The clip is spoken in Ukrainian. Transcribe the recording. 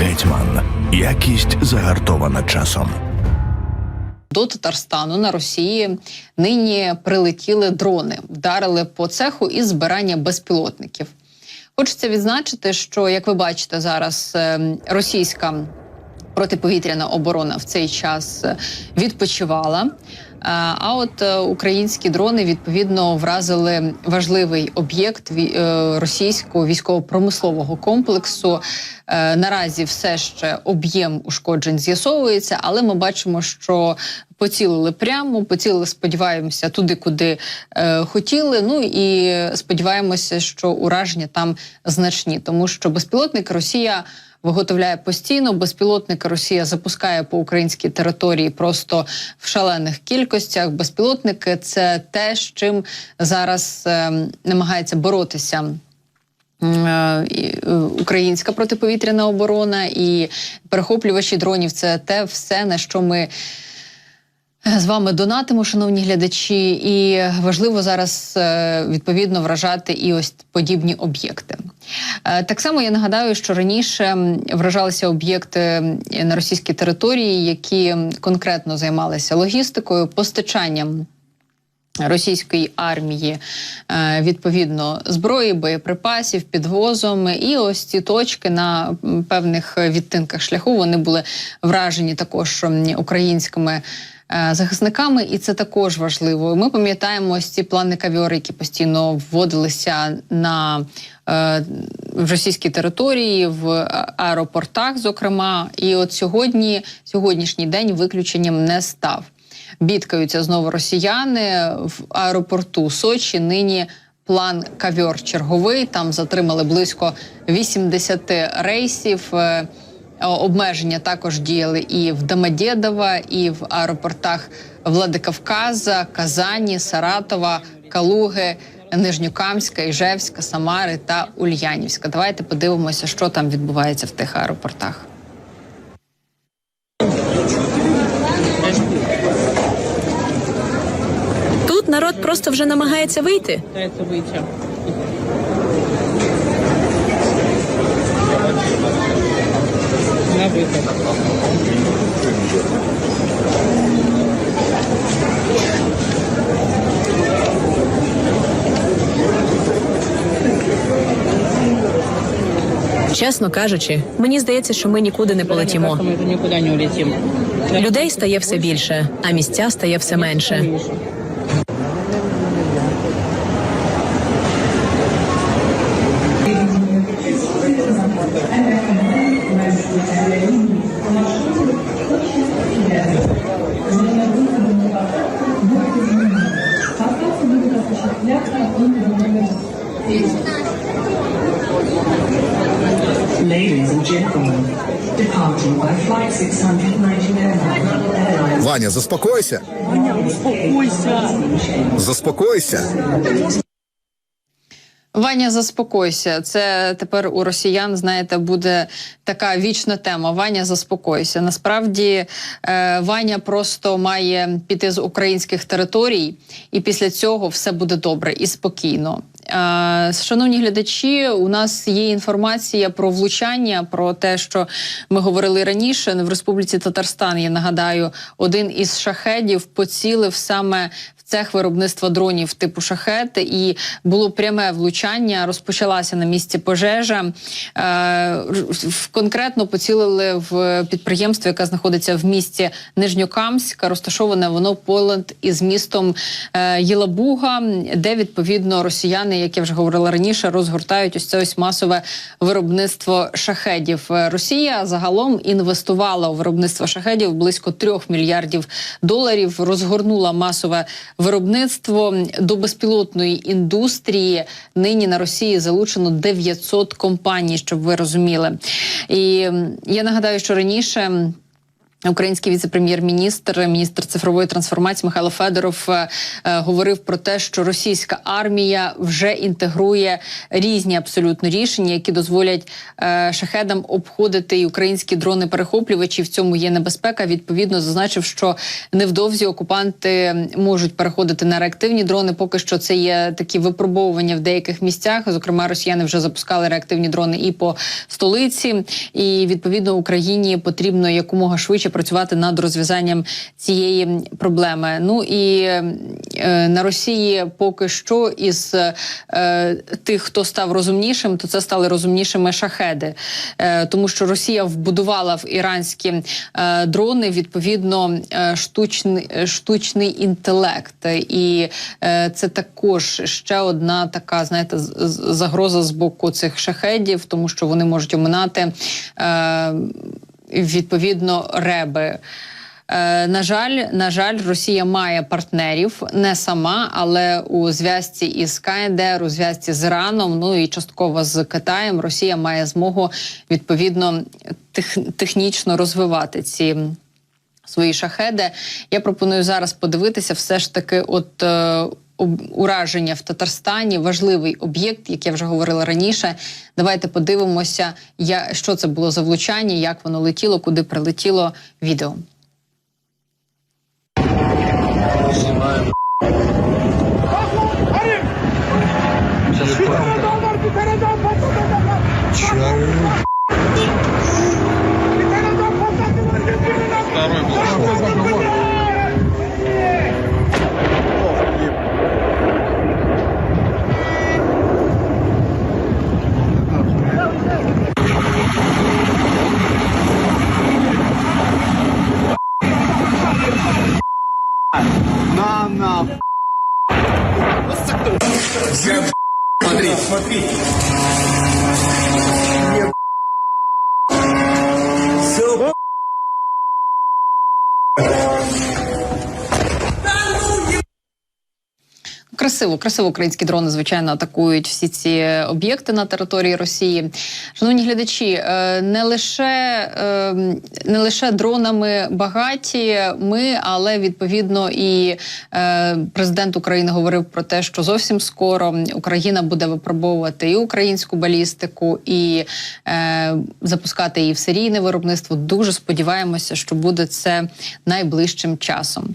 Гетьман. Якість загартована часом. До Татарстану на Росії нині прилетіли дрони, вдарили по цеху із збирання безпілотників. Хочеться відзначити, що як ви бачите зараз, е, російська протиповітряна оборона в цей час е, відпочивала. Е, А от е, українські дрони відповідно вразили важливий об'єкт е, російського військово-промислового комплексу. Наразі все ще об'єм ушкоджень з'ясовується, але ми бачимо, що поцілили прямо, поцілили, сподіваємося, туди, куди е, хотіли. Ну і сподіваємося, що ураження там значні, тому що безпілотник Росія. Виготовляє постійно безпілотники Росія запускає по українській території просто в шалених кількостях. Безпілотники це те, з чим зараз е, намагається боротися е, е, українська протиповітряна оборона і перехоплювачі дронів. Це те все на що ми. З вами донатимо, шановні глядачі, і важливо зараз е, відповідно вражати і ось подібні об'єкти. Е, Так само я нагадаю, що раніше вражалися об'єкти на російській території, які конкретно займалися логістикою, постачанням. Російської армії е, відповідно зброї, боєприпасів, підвозом, і ось ці точки на певних відтинках шляху вони були вражені також українськими захисниками, і це також важливо. Ми пам'ятаємо ось ці плани кавіори, які постійно вводилися на е, в російській території, в аеропортах, зокрема. І от сьогодні, сьогоднішній день виключенням не став. Бідкаються знову росіяни в аеропорту Сочі. Нині план кавьор черговий. Там затримали близько 80 рейсів. Е, Обмеження також діяли і в Домодєдово, і в аеропортах Владикавказа, Казані, Саратова, Калуги, Нижньокамська, Іжевська, Самари та Ульянівська. Давайте подивимося, що там відбувається в тих аеропортах. Тут народ просто вже намагається вийти. На выход. Чесно кажучи, мені здається, що ми нікуди не полетімо. Людей стає все більше, а місця стає все менше. 699 airline. Ваня, заспокойся. Заспокойся. Ваня, заспокойся. Це тепер у росіян, знаєте, буде така вічна тема. Ваня, заспокойся. Насправді, е, Ваня просто має піти з українських територій, і після цього все буде добре і спокійно. Е, Шановні глядачі, у нас є інформація про влучання, про те, що ми говорили раніше. В Республіці Татарстан, я нагадаю, один із шахедів поцілив саме цех виробництва дронів типу шахет, і було пряме влучання. Розпочалася на місці пожежа. Е, конкретно поцілили в підприємство, яке знаходиться в місті Нижньокамська. Розташоване воно поряд із містом е, Єлабуга, де відповідно росіяни, як я вже говорила раніше, розгортають ось це ось масове виробництво шахедів. Е, Росія загалом інвестувала у виробництво шахедів близько трьох мільярдів доларів. Розгорнула масове виробництво до безпілотної індустрії. Нині на Росії залучено 900 компаній, щоб ви розуміли. І я нагадаю, що раніше. Український віце-прем'єр-міністр, міністр цифрової трансформації Михайло Федоров е, е, говорив про те, що російська армія вже інтегрує різні абсолютно рішення, які дозволять е, шахедам обходити і українські дрони-перехоплювачі. В цьому є небезпека. Відповідно, зазначив, що невдовзі окупанти можуть переходити на реактивні дрони. Поки що це є такі випробовування в деяких місцях. Зокрема, росіяни вже запускали реактивні дрони і по столиці. І відповідно Україні потрібно якомога швидше працювати над розв'язанням цієї проблеми. Ну і е, на Росії поки що із е, тих, хто став розумнішим, то це стали розумнішими шахеди, е, тому що Росія вбудувала в іранські е, дрони відповідно е, штучний, штучний інтелект, і е, це також ще одна така, знаєте, загроза з боку цих шахедів, тому що вони можуть оминати е, відповідно реби. Е, На жаль, на жаль, Росія має партнерів не сама, але у зв'язці із КНДР, у зв'язці з Іраном, ну і частково з Китаєм, Росія має змогу відповідно тех, технічно розвивати ці свої шахеди. Я пропоную зараз подивитися, все ж таки, от. Ураження в Татарстані важливий об'єкт, як я вже говорила раніше. Давайте подивимося, я, що це було за влучання, як воно летіло, куди прилетіло відео. Красиво, красиво українські дрони, звичайно, атакують всі ці об'єкти на території Росії. Шановні глядачі, е, не лише е, не лише дронами багаті ми, але відповідно і е, президент України говорив про те, що зовсім скоро Україна буде випробовувати і українську балістику, і запускати її в серійне виробництво. Дуже сподіваємося, що буде це найближчим часом.